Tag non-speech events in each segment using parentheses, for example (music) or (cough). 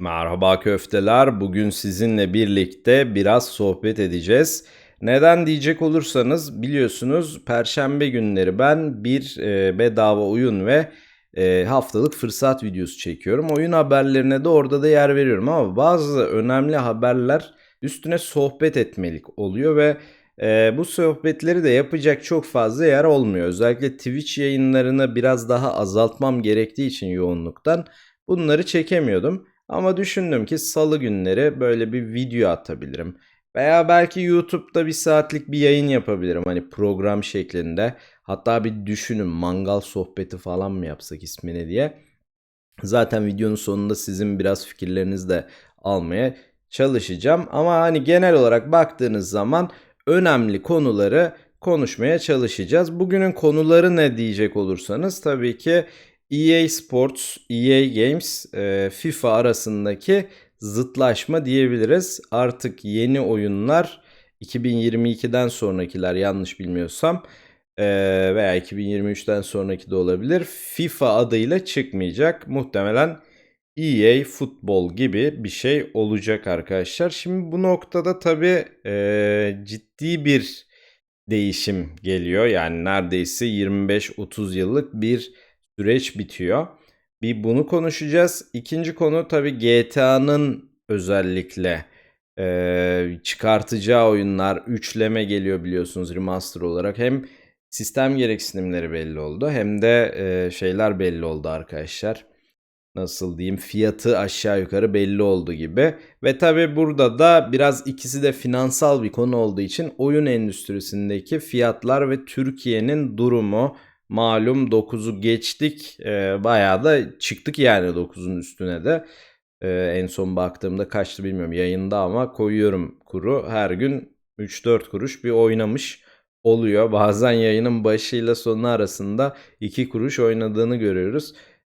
Merhaba köfteler. Bugün sizinle birlikte biraz sohbet edeceğiz. Neden diyecek olursanız biliyorsunuz Perşembe günleri ben bir e, bedava oyun ve e, haftalık fırsat videosu çekiyorum. Oyun haberlerine de orada da yer veriyorum ama bazı önemli haberler üstüne sohbet etmelik oluyor ve e, bu sohbetleri de yapacak çok fazla yer olmuyor. Özellikle Twitch yayınlarını biraz daha azaltmam gerektiği için yoğunluktan bunları çekemiyordum. Ama düşündüm ki salı günleri böyle bir video atabilirim. Veya belki YouTube'da bir saatlik bir yayın yapabilirim hani program şeklinde. Hatta bir düşünün mangal sohbeti falan mı yapsak ismini diye. Zaten videonun sonunda sizin biraz fikirlerinizi de almaya çalışacağım. Ama hani genel olarak baktığınız zaman önemli konuları konuşmaya çalışacağız. Bugünün konuları ne diyecek olursanız tabii ki EA Sports, EA Games, e, FIFA arasındaki zıtlaşma diyebiliriz. Artık yeni oyunlar 2022'den sonrakiler yanlış bilmiyorsam e, veya 2023'ten sonraki de olabilir. FIFA adıyla çıkmayacak. Muhtemelen EA futbol gibi bir şey olacak arkadaşlar. Şimdi bu noktada tabii e, ciddi bir değişim geliyor. Yani neredeyse 25-30 yıllık bir süreç bitiyor. Bir bunu konuşacağız. İkinci konu tabii GTA'nın özellikle e, çıkartacağı oyunlar üçleme geliyor biliyorsunuz remaster olarak. Hem sistem gereksinimleri belli oldu hem de e, şeyler belli oldu arkadaşlar. Nasıl diyeyim fiyatı aşağı yukarı belli oldu gibi. Ve tabi burada da biraz ikisi de finansal bir konu olduğu için oyun endüstrisindeki fiyatlar ve Türkiye'nin durumu Malum 9'u geçtik. E, bayağı da çıktık yani 9'un üstüne de. E, en son baktığımda kaçtı bilmiyorum yayında ama koyuyorum kuru. Her gün 3-4 kuruş bir oynamış oluyor. (laughs) Bazen yayının başıyla sonu arasında 2 kuruş oynadığını görüyoruz.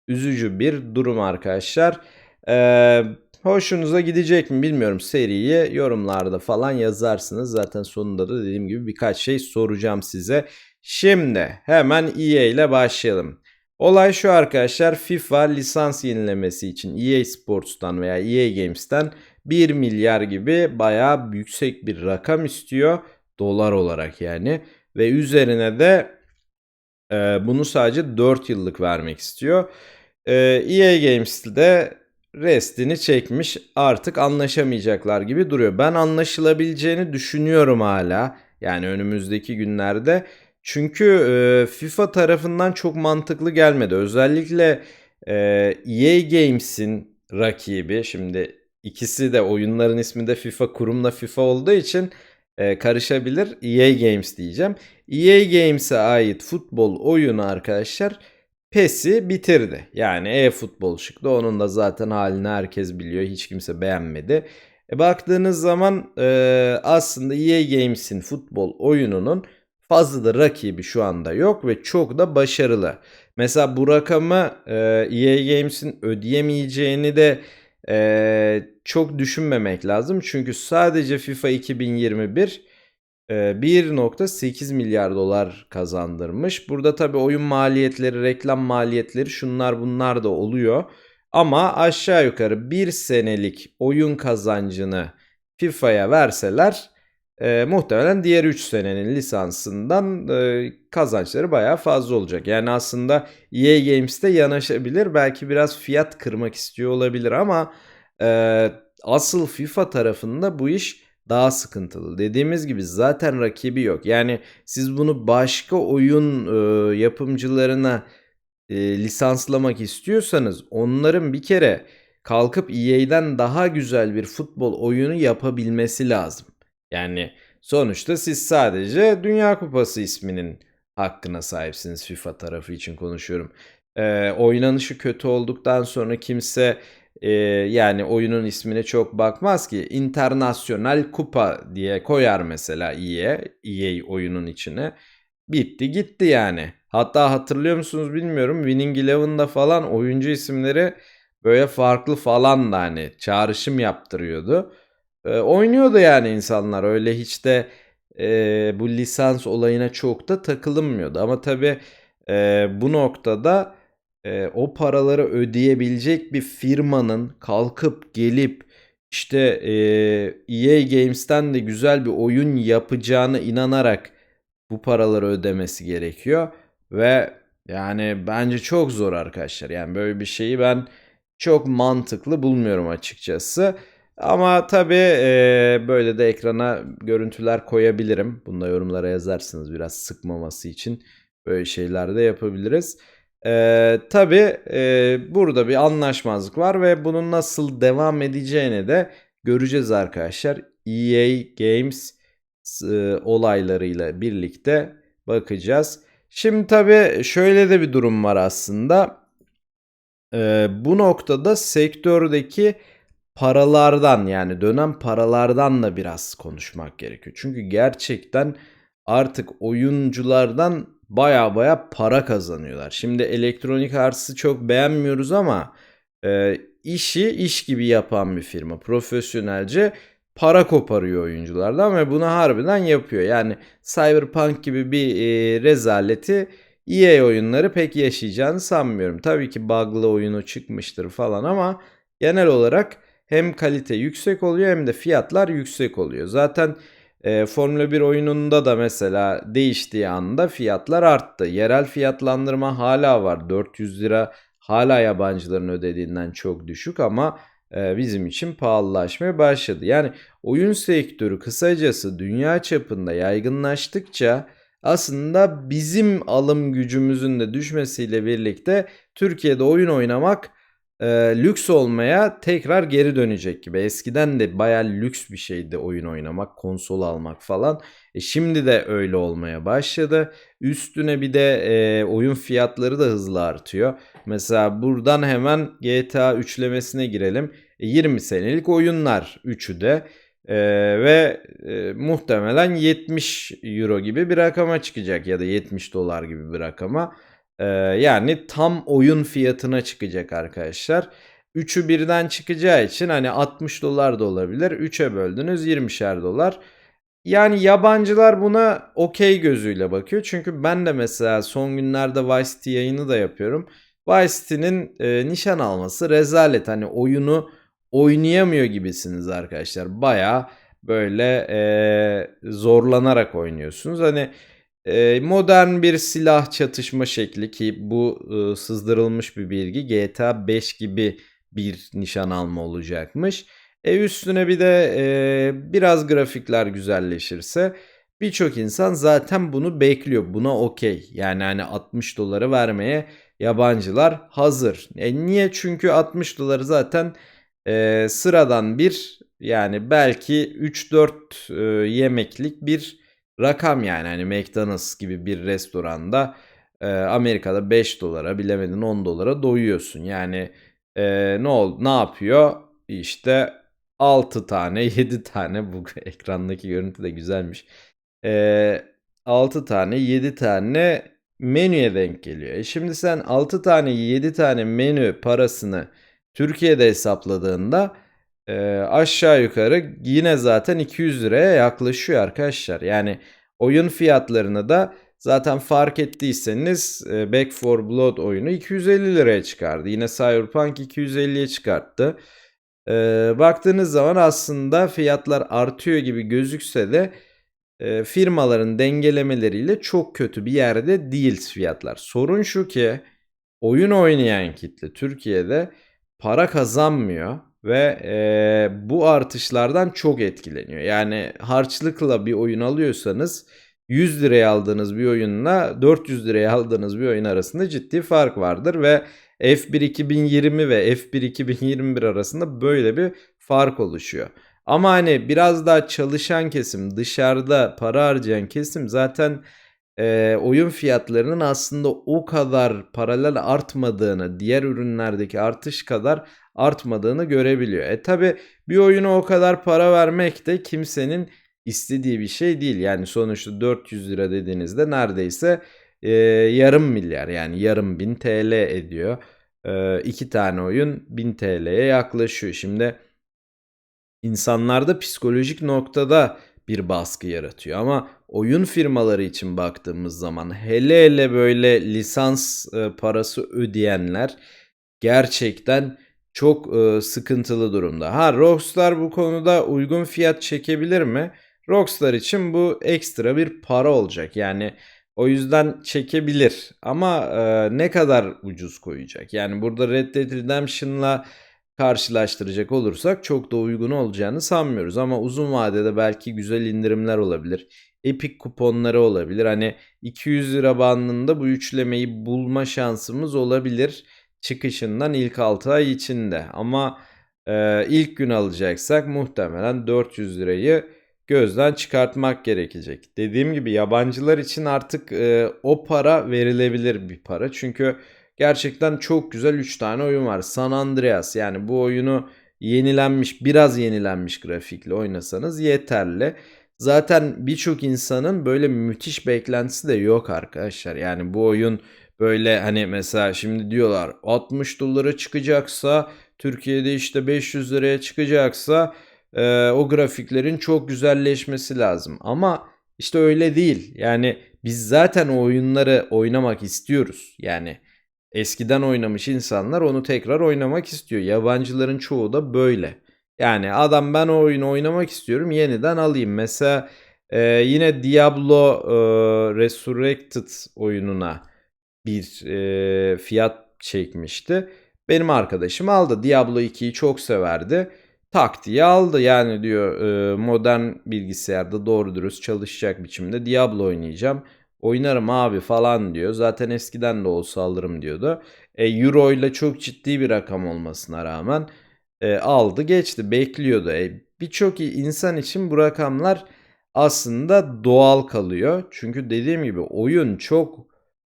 Üzücü bir durum arkadaşlar. Eee Hoşunuza gidecek mi bilmiyorum seriyi yorumlarda falan yazarsınız. Zaten sonunda da dediğim gibi birkaç şey soracağım size. Şimdi hemen EA ile başlayalım. Olay şu arkadaşlar FIFA lisans yenilemesi için EA Sports'tan veya EA Games'ten 1 milyar gibi bayağı yüksek bir rakam istiyor. Dolar olarak yani. Ve üzerine de e, bunu sadece 4 yıllık vermek istiyor. E, EA Games'de restini çekmiş artık anlaşamayacaklar gibi duruyor. Ben anlaşılabileceğini düşünüyorum hala. Yani önümüzdeki günlerde çünkü e, FIFA tarafından çok mantıklı gelmedi. Özellikle e, EA Games'in rakibi şimdi ikisi de oyunların ismi de FIFA kurumla FIFA olduğu için e, karışabilir. EA Games diyeceğim. EA Games'e ait futbol oyunu arkadaşlar PES'i bitirdi. Yani e-futbol çıktı. Onun da zaten halini herkes biliyor. Hiç kimse beğenmedi. E baktığınız zaman e, aslında EA Games'in futbol oyununun fazla da rakibi şu anda yok ve çok da başarılı. Mesela bu rakamı e, EA Games'in ödeyemeyeceğini de e, çok düşünmemek lazım. Çünkü sadece FIFA 2021 e, 1.8 milyar dolar kazandırmış. Burada tabi oyun maliyetleri, reklam maliyetleri şunlar bunlar da oluyor. Ama aşağı yukarı bir senelik oyun kazancını FIFA'ya verseler e, muhtemelen diğer 3 senenin lisansından e, kazançları bayağı fazla olacak. Yani aslında EA Games'te yanaşabilir. Belki biraz fiyat kırmak istiyor olabilir ama e, asıl FIFA tarafında bu iş daha sıkıntılı. Dediğimiz gibi zaten rakibi yok. Yani siz bunu başka oyun e, yapımcılarına e, lisanslamak istiyorsanız onların bir kere kalkıp EA'den daha güzel bir futbol oyunu yapabilmesi lazım. Yani sonuçta siz sadece Dünya Kupası isminin hakkına sahipsiniz FIFA tarafı için konuşuyorum. Ee, oynanışı kötü olduktan sonra kimse e, yani oyunun ismine çok bakmaz ki. İnternasyonel kupa diye koyar mesela EA, EA oyunun içine. Bitti gitti yani. Hatta hatırlıyor musunuz bilmiyorum Winning Eleven'da falan oyuncu isimleri böyle farklı falan da hani çağrışım yaptırıyordu. E, oynuyordu yani insanlar öyle hiç de e, bu lisans olayına çok da takılınmıyordu. Ama tabii e, bu noktada e, o paraları ödeyebilecek bir firmanın kalkıp gelip işte e, EA Games'ten de güzel bir oyun yapacağını inanarak bu paraları ödemesi gerekiyor ve yani bence çok zor arkadaşlar. Yani böyle bir şeyi ben çok mantıklı bulmuyorum açıkçası. Ama tabii e, böyle de ekrana görüntüler koyabilirim. Bunu da yorumlara yazarsınız biraz sıkmaması için. Böyle şeyler de yapabiliriz. E, tabii e, burada bir anlaşmazlık var ve bunun nasıl devam edeceğini de göreceğiz arkadaşlar. EA Games e, olaylarıyla birlikte bakacağız. Şimdi tabii şöyle de bir durum var aslında. E, bu noktada sektördeki paralardan yani dönen paralardan da biraz konuşmak gerekiyor. Çünkü gerçekten artık oyunculardan baya baya para kazanıyorlar. Şimdi elektronik arts'ı çok beğenmiyoruz ama e, işi iş gibi yapan bir firma. Profesyonelce para koparıyor oyunculardan ve bunu harbiden yapıyor. Yani Cyberpunk gibi bir e, rezaleti EA oyunları pek yaşayacağını sanmıyorum. Tabii ki bug'lı oyunu çıkmıştır falan ama genel olarak hem kalite yüksek oluyor hem de fiyatlar yüksek oluyor. Zaten e, Formula 1 oyununda da mesela değiştiği anda fiyatlar arttı. Yerel fiyatlandırma hala var. 400 lira hala yabancıların ödediğinden çok düşük ama e, bizim için pahalılaşmaya başladı. Yani oyun sektörü kısacası dünya çapında yaygınlaştıkça aslında bizim alım gücümüzün de düşmesiyle birlikte Türkiye'de oyun oynamak e, lüks olmaya tekrar geri dönecek gibi. Eskiden de baya lüks bir şeydi oyun oynamak, konsol almak falan. E, şimdi de öyle olmaya başladı. Üstüne bir de e, oyun fiyatları da hızlı artıyor. Mesela buradan hemen GTA üçlemesine girelim. E, 20 senelik oyunlar üçü de. Ee, ve e, muhtemelen 70 euro gibi bir rakama çıkacak ya da 70 dolar gibi bir rakama. Ee, yani tam oyun fiyatına çıkacak arkadaşlar. Üçü birden çıkacağı için hani 60 dolar da olabilir. 3'e böldünüz 20'şer dolar. Yani yabancılar buna okey gözüyle bakıyor. Çünkü ben de mesela son günlerde Vice City yayını da yapıyorum. Vice City'nin e, nişan alması rezalet. Hani oyunu oynayamıyor gibisiniz arkadaşlar. Baya böyle e, zorlanarak oynuyorsunuz. Hani modern bir silah çatışma şekli ki bu e, sızdırılmış bir bilgi GTA 5 gibi bir nişan alma olacakmış. E üstüne bir de e, biraz grafikler güzelleşirse birçok insan zaten bunu bekliyor. Buna okey. Yani hani 60 doları vermeye yabancılar hazır. E niye? Çünkü 60 doları zaten e, sıradan bir yani belki 3-4 e, yemeklik bir rakam yani hani McDonald's gibi bir restoranda e, Amerika'da 5 dolara bilemedin 10 dolara doyuyorsun. Yani e, ne ol ne yapıyor? İşte 6 tane (laughs) 7 tane bu (laughs) ekrandaki görüntü de güzelmiş. E, 6 tane 7 tane menüye denk geliyor. E şimdi sen 6 tane 7 tane menü parasını Türkiye'de hesapladığında e, aşağı yukarı yine zaten 200 liraya yaklaşıyor arkadaşlar. Yani oyun fiyatlarını da zaten fark ettiyseniz e, Back 4 Blood oyunu 250 liraya çıkardı. Yine Cyberpunk 250'ye çıkarttı. E, baktığınız zaman aslında fiyatlar artıyor gibi gözükse de e, firmaların dengelemeleriyle çok kötü bir yerde değil fiyatlar. Sorun şu ki oyun oynayan kitle Türkiye'de para kazanmıyor ve e, bu artışlardan çok etkileniyor. Yani harçlıkla bir oyun alıyorsanız 100 liraya aldığınız bir oyunla 400 liraya aldığınız bir oyun arasında ciddi fark vardır ve F1 2020 ve F1 2021 arasında böyle bir fark oluşuyor. Ama hani biraz daha çalışan kesim, dışarıda para harcayan kesim zaten e, oyun fiyatlarının aslında o kadar paralel artmadığını, diğer ürünlerdeki artış kadar artmadığını görebiliyor. E tabi bir oyuna o kadar para vermek de kimsenin istediği bir şey değil. Yani sonuçta 400 lira dediğinizde neredeyse e, yarım milyar yani yarım bin TL ediyor. E, iki tane oyun 1000 TL'ye yaklaşıyor. Şimdi insanlarda psikolojik noktada bir baskı yaratıyor. Ama oyun firmaları için baktığımız zaman hele hele böyle lisans e, parası ödeyenler gerçekten çok e, sıkıntılı durumda. Ha Rockstar bu konuda uygun fiyat çekebilir mi? Rockstar için bu ekstra bir para olacak. Yani o yüzden çekebilir ama e, ne kadar ucuz koyacak? Yani burada Red Dead Redemption'la karşılaştıracak olursak çok da uygun olacağını sanmıyoruz. Ama uzun vadede belki güzel indirimler olabilir. Epic kuponları olabilir. Hani 200 lira bandında bu üçlemeyi bulma şansımız olabilir çıkışından ilk 6 ay içinde. Ama e, ilk gün alacaksak muhtemelen 400 lirayı gözden çıkartmak gerekecek. Dediğim gibi yabancılar için artık e, o para verilebilir bir para. Çünkü gerçekten çok güzel 3 tane oyun var. San Andreas yani bu oyunu yenilenmiş, biraz yenilenmiş grafikle oynasanız yeterli. Zaten birçok insanın böyle müthiş beklentisi de yok arkadaşlar. Yani bu oyun böyle hani mesela şimdi diyorlar 60 dolara çıkacaksa Türkiye'de işte 500 liraya çıkacaksa e, o grafiklerin çok güzelleşmesi lazım. Ama işte öyle değil. Yani biz zaten o oyunları oynamak istiyoruz. Yani eskiden oynamış insanlar onu tekrar oynamak istiyor. Yabancıların çoğu da böyle. Yani adam ben o oyunu oynamak istiyorum yeniden alayım. Mesela e, yine Diablo e, Resurrected oyununa bir e, fiyat çekmişti. Benim arkadaşım aldı. Diablo 2'yi çok severdi. Tak diye aldı. Yani diyor e, modern bilgisayarda doğru dürüst çalışacak biçimde Diablo oynayacağım. Oynarım abi falan diyor. Zaten eskiden de olsa alırım diyordu. E, Euro ile çok ciddi bir rakam olmasına rağmen e, aldı geçti bekliyordu. E, Birçok insan için bu rakamlar aslında doğal kalıyor. Çünkü dediğim gibi oyun çok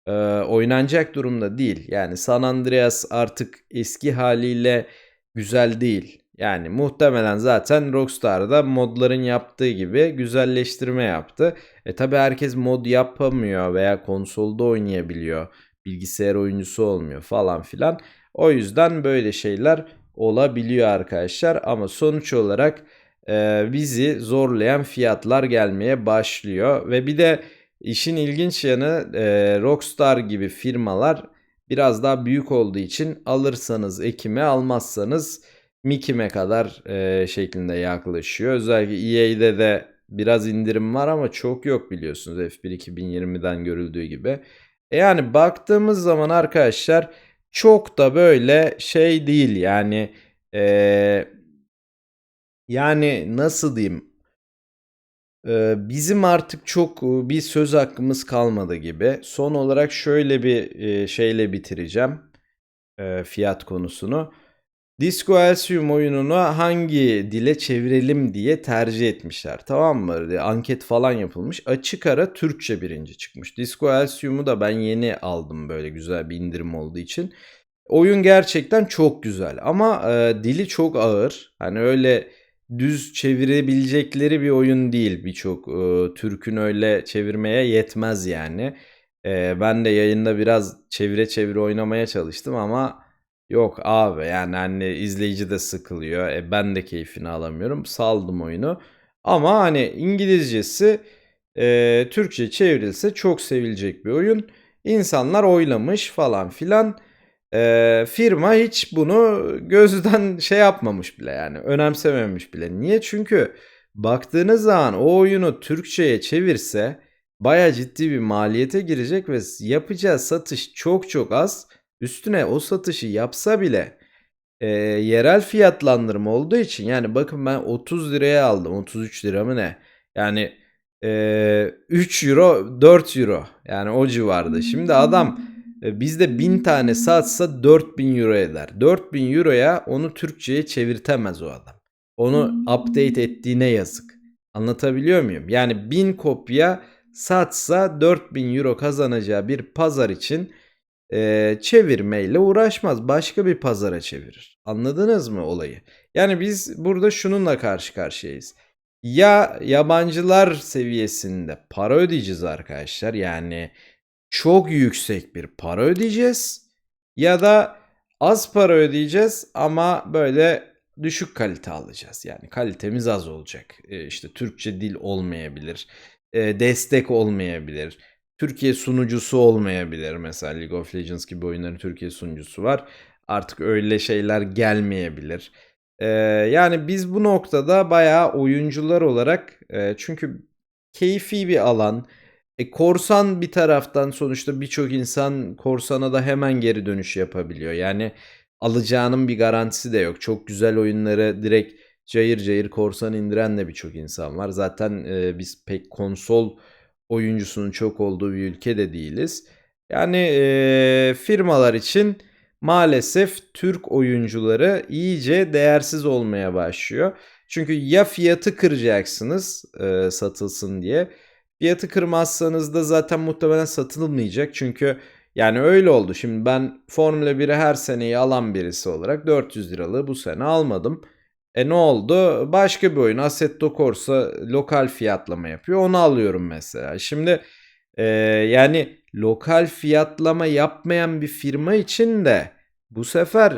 e, oynanacak durumda değil. Yani San Andreas artık eski haliyle güzel değil. Yani muhtemelen zaten Rockstar'da modların yaptığı gibi güzelleştirme yaptı. E tabi herkes mod yapamıyor veya konsolda oynayabiliyor. Bilgisayar oyuncusu olmuyor falan filan. O yüzden böyle şeyler olabiliyor arkadaşlar. Ama sonuç olarak e, bizi zorlayan fiyatlar gelmeye başlıyor. Ve bir de işin ilginç yanı e, Rockstar gibi firmalar biraz daha büyük olduğu için alırsanız Ekim'e almazsanız Mikim'e kadar e, şeklinde yaklaşıyor. Özellikle EA'de de biraz indirim var ama çok yok biliyorsunuz F1 2020'den görüldüğü gibi. E yani baktığımız zaman arkadaşlar çok da böyle şey değil yani e, yani nasıl diyeyim bizim artık çok bir söz hakkımız kalmadı gibi. Son olarak şöyle bir şeyle bitireceğim fiyat konusunu. Disco Elysium oyununu hangi dile çevirelim diye tercih etmişler. Tamam mı? Anket falan yapılmış. Açık ara Türkçe birinci çıkmış. Disco Elysium'u da ben yeni aldım böyle güzel bir indirim olduğu için. Oyun gerçekten çok güzel ama e, dili çok ağır. Hani öyle düz çevirebilecekleri bir oyun değil birçok e, Türk'ün öyle çevirmeye yetmez yani. E, ben de yayında biraz çevire çevire oynamaya çalıştım ama yok abi yani hani izleyici de sıkılıyor. E, ben de keyfini alamıyorum. Saldım oyunu. Ama hani İngilizcesi e, Türkçe çevrilse çok sevilecek bir oyun. İnsanlar oylamış falan filan. E, firma hiç bunu gözden (laughs) şey yapmamış bile yani önemsememiş bile. Niye? Çünkü baktığınız zaman o oyunu Türkçe'ye çevirse baya ciddi bir maliyete girecek ve yapacağı satış çok çok az. Üstüne o satışı yapsa bile e, yerel fiyatlandırma olduğu için yani bakın ben 30 liraya aldım 33 lira mı ne? Yani e, 3 euro 4 euro yani o civarda. Şimdi adam e, bizde 1000 tane satsa 4000 euro eder. 4000 euroya onu Türkçe'ye çevirtemez o adam. Onu update ettiğine yazık. Anlatabiliyor muyum? Yani 1000 kopya satsa 4000 euro kazanacağı bir pazar için e, çevirmeyle uğraşmaz. Başka bir pazara çevirir. Anladınız mı olayı? Yani biz burada şununla karşı karşıyayız. Ya yabancılar seviyesinde para ödeyeceğiz arkadaşlar. Yani çok yüksek bir para ödeyeceğiz ya da az para ödeyeceğiz ama böyle düşük kalite alacağız. Yani kalitemiz az olacak. E, işte Türkçe dil olmayabilir. E, destek olmayabilir. Türkiye sunucusu olmayabilir. Mesela League of Legends gibi oyunların Türkiye sunucusu var. Artık öyle şeyler gelmeyebilir. E, yani biz bu noktada bayağı oyuncular olarak e, çünkü keyfi bir alan. E, korsan bir taraftan sonuçta birçok insan korsana da hemen geri dönüş yapabiliyor. Yani alacağının bir garantisi de yok. Çok güzel oyunları direkt cayır cayır korsan indiren de birçok insan var. Zaten e, biz pek konsol oyuncusunun çok olduğu bir ülke de değiliz. Yani e, firmalar için maalesef Türk oyuncuları iyice değersiz olmaya başlıyor. Çünkü ya fiyatı kıracaksınız e, satılsın diye. Fiyatı kırmazsanız da zaten muhtemelen satılmayacak. Çünkü yani öyle oldu. Şimdi ben Formula 1'i her seneyi alan birisi olarak 400 liralığı bu sene almadım. E ne oldu? Başka bir oyun Assetto Corsa lokal fiyatlama yapıyor. Onu alıyorum mesela. Şimdi e, yani lokal fiyatlama yapmayan bir firma için de bu sefer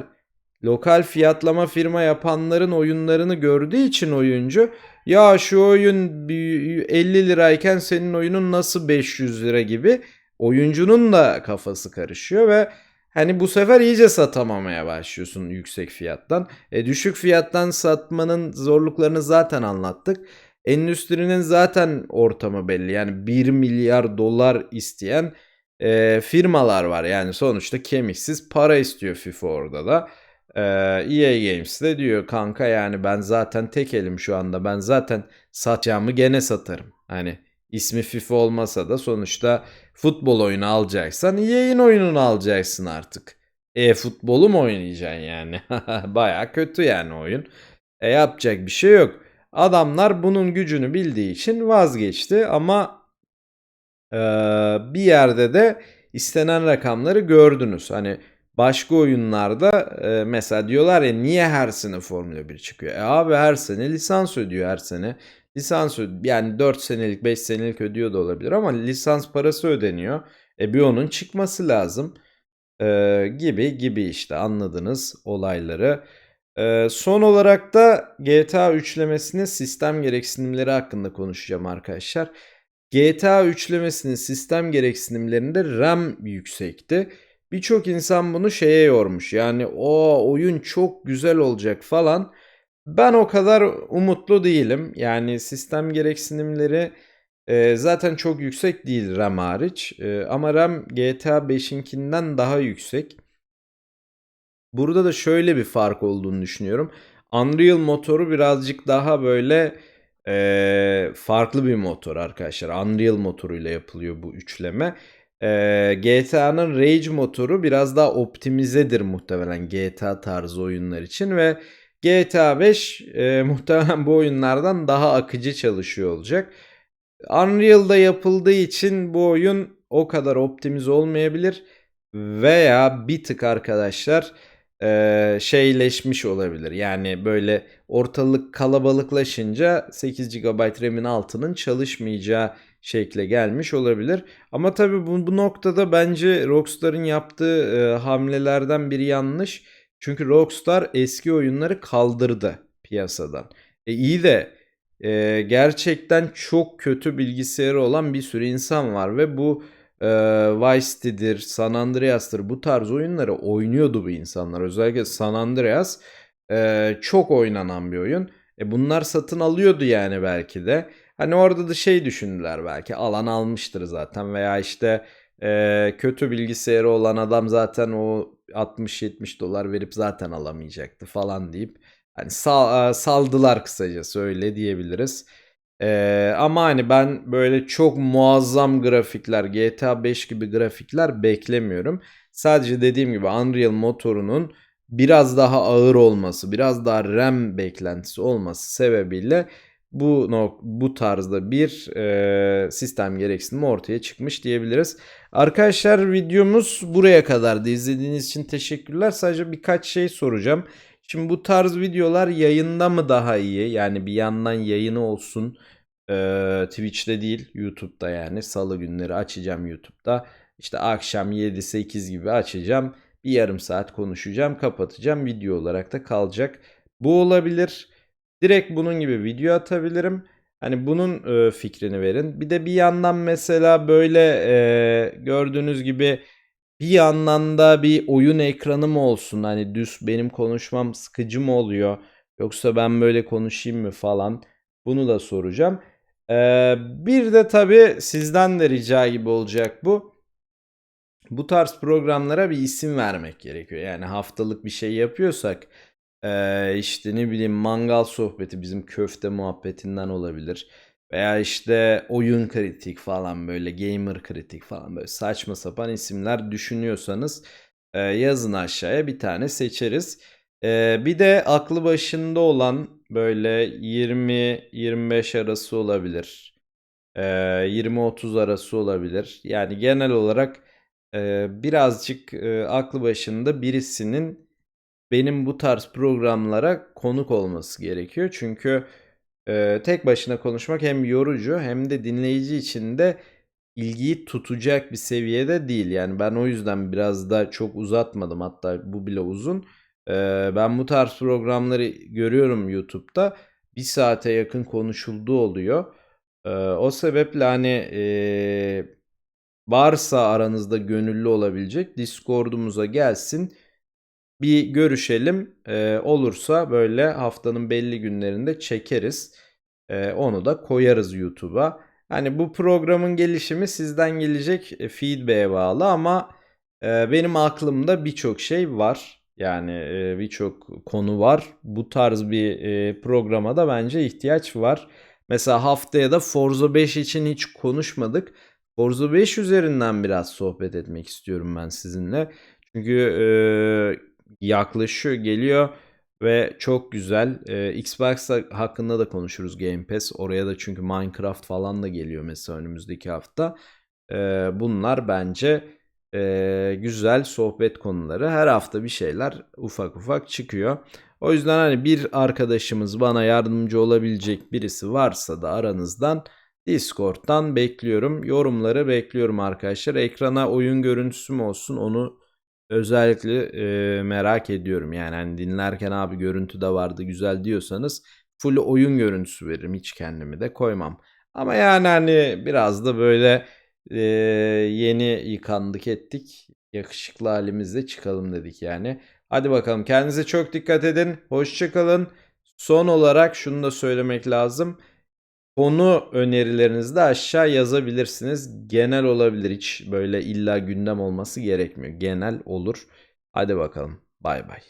lokal fiyatlama firma yapanların oyunlarını gördüğü için oyuncu ya şu oyun 50 lirayken senin oyunun nasıl 500 lira gibi oyuncunun da kafası karışıyor ve hani bu sefer iyice satamamaya başlıyorsun yüksek fiyattan. E, düşük fiyattan satmanın zorluklarını zaten anlattık. Endüstrinin zaten ortamı belli. Yani 1 milyar dolar isteyen e, firmalar var. Yani sonuçta kemiksiz para istiyor FIFA orada da. Ee, EA Games de diyor kanka yani ben zaten tek elim şu anda. Ben zaten satacağımı gene satarım. Hani ismi FIFA olmasa da sonuçta futbol oyunu alacaksan EA'in oyununu alacaksın artık. E futbolu mu oynayacaksın yani? (laughs) Baya kötü yani oyun. E yapacak bir şey yok. Adamlar bunun gücünü bildiği için vazgeçti ama e, bir yerde de istenen rakamları gördünüz. Hani Başka oyunlarda e, mesela diyorlar ya niye her sene Formula 1 çıkıyor? E abi her sene lisans ödüyor her sene. Lisans yani 4 senelik 5 senelik ödüyor da olabilir ama lisans parası ödeniyor. E bir onun çıkması lazım. E, gibi gibi işte anladınız olayları. E, son olarak da GTA üçlemesinin sistem gereksinimleri hakkında konuşacağım arkadaşlar. GTA üçlemesinin sistem gereksinimlerinde RAM yüksekti. Birçok insan bunu şeye yormuş. Yani o oyun çok güzel olacak falan. Ben o kadar umutlu değilim. Yani sistem gereksinimleri e, zaten çok yüksek değil RAM hariç. E, ama RAM GTA 5'inkinden daha yüksek. Burada da şöyle bir fark olduğunu düşünüyorum. Unreal motoru birazcık daha böyle e, farklı bir motor arkadaşlar. Unreal motoruyla yapılıyor bu üçleme. Ee, GTA'nın Rage motoru biraz daha optimizedir muhtemelen GTA tarzı oyunlar için ve GTA 5 e, muhtemelen bu oyunlardan daha akıcı çalışıyor olacak. Unreal'da yapıldığı için bu oyun o kadar optimize olmayabilir veya bir tık arkadaşlar e, şeyleşmiş olabilir. Yani böyle ortalık kalabalıklaşınca 8 GB RAM'in altının çalışmayacağı şekle gelmiş olabilir. Ama tabii bu, bu noktada bence Rockstar'ın yaptığı e, hamlelerden biri yanlış. Çünkü Rockstar eski oyunları kaldırdı piyasadan. E iyi de e, gerçekten çok kötü bilgisayarı olan bir sürü insan var ve bu e, Vice City'dir, San Andreas'tır bu tarz oyunları oynuyordu bu insanlar. Özellikle San Andreas e, çok oynanan bir oyun. E bunlar satın alıyordu yani belki de. Hani orada da şey düşündüler belki alan almıştır zaten veya işte e, kötü bilgisayarı olan adam zaten o 60-70 dolar verip zaten alamayacaktı falan deyip hani sal, saldılar kısacası öyle diyebiliriz. Ee, ama hani ben böyle çok muazzam grafikler GTA 5 gibi grafikler beklemiyorum. Sadece dediğim gibi Unreal motorunun biraz daha ağır olması, biraz daha RAM beklentisi olması sebebiyle bu bu tarzda bir e, sistem gereksinimi ortaya çıkmış diyebiliriz. Arkadaşlar videomuz buraya kadardı. İzlediğiniz için teşekkürler. Sadece birkaç şey soracağım. Şimdi bu tarz videolar yayında mı daha iyi? Yani bir yandan yayını olsun. E, Twitch'te değil YouTube'da yani salı günleri açacağım YouTube'da. İşte akşam 7-8 gibi açacağım. Bir yarım saat konuşacağım kapatacağım video olarak da kalacak. Bu olabilir. Direkt bunun gibi video atabilirim. Hani bunun e, fikrini verin. Bir de bir yandan mesela böyle e, gördüğünüz gibi bir yandan da bir oyun ekranı mı olsun? Hani düz benim konuşmam sıkıcı mı oluyor? Yoksa ben böyle konuşayım mı falan? Bunu da soracağım. Ee, bir de tabii sizden de rica gibi olacak bu. Bu tarz programlara bir isim vermek gerekiyor. Yani haftalık bir şey yapıyorsak ee, işte ne bileyim mangal sohbeti bizim köfte muhabbetinden olabilir. Veya işte oyun kritik falan böyle gamer kritik falan böyle saçma sapan isimler düşünüyorsanız e, yazın aşağıya bir tane seçeriz. E, bir de aklı başında olan böyle 20-25 arası olabilir. E, 20-30 arası olabilir. Yani genel olarak e, birazcık e, aklı başında birisinin benim bu tarz programlara konuk olması gerekiyor. Çünkü e, tek başına konuşmak hem yorucu hem de dinleyici için de ilgiyi tutacak bir seviyede değil. Yani ben o yüzden biraz da çok uzatmadım. Hatta bu bile uzun. E, ben bu tarz programları görüyorum YouTube'da. Bir saate yakın konuşulduğu oluyor. E, o sebeple hani e, varsa aranızda gönüllü olabilecek Discord'umuza gelsin bir görüşelim. Ee, olursa böyle haftanın belli günlerinde çekeriz. Ee, onu da koyarız YouTube'a. Hani bu programın gelişimi sizden gelecek e, feedback'e bağlı ama e, benim aklımda birçok şey var. Yani e, birçok konu var. Bu tarz bir e, programa da bence ihtiyaç var. Mesela haftaya da Forza 5 için hiç konuşmadık. Forza 5 üzerinden biraz sohbet etmek istiyorum ben sizinle. Çünkü e, yaklaşıyor, geliyor ve çok güzel. Ee, Xbox hakkında da konuşuruz Game Pass. Oraya da çünkü Minecraft falan da geliyor mesela önümüzdeki hafta. Ee, bunlar bence e, güzel sohbet konuları. Her hafta bir şeyler ufak ufak çıkıyor. O yüzden hani bir arkadaşımız bana yardımcı olabilecek birisi varsa da aranızdan Discord'dan bekliyorum. Yorumları bekliyorum arkadaşlar. Ekrana oyun görüntüsü mü olsun onu özellikle e, merak ediyorum. Yani hani dinlerken abi görüntü de vardı güzel diyorsanız full oyun görüntüsü veririm. Hiç kendimi de koymam. Ama yani hani biraz da böyle e, yeni yıkandık ettik. Yakışıklı halimizle çıkalım dedik yani. Hadi bakalım kendinize çok dikkat edin. Hoşçakalın. Son olarak şunu da söylemek lazım. Konu önerilerinizi de aşağı yazabilirsiniz. Genel olabilir. Hiç böyle illa gündem olması gerekmiyor. Genel olur. Hadi bakalım. Bay bay.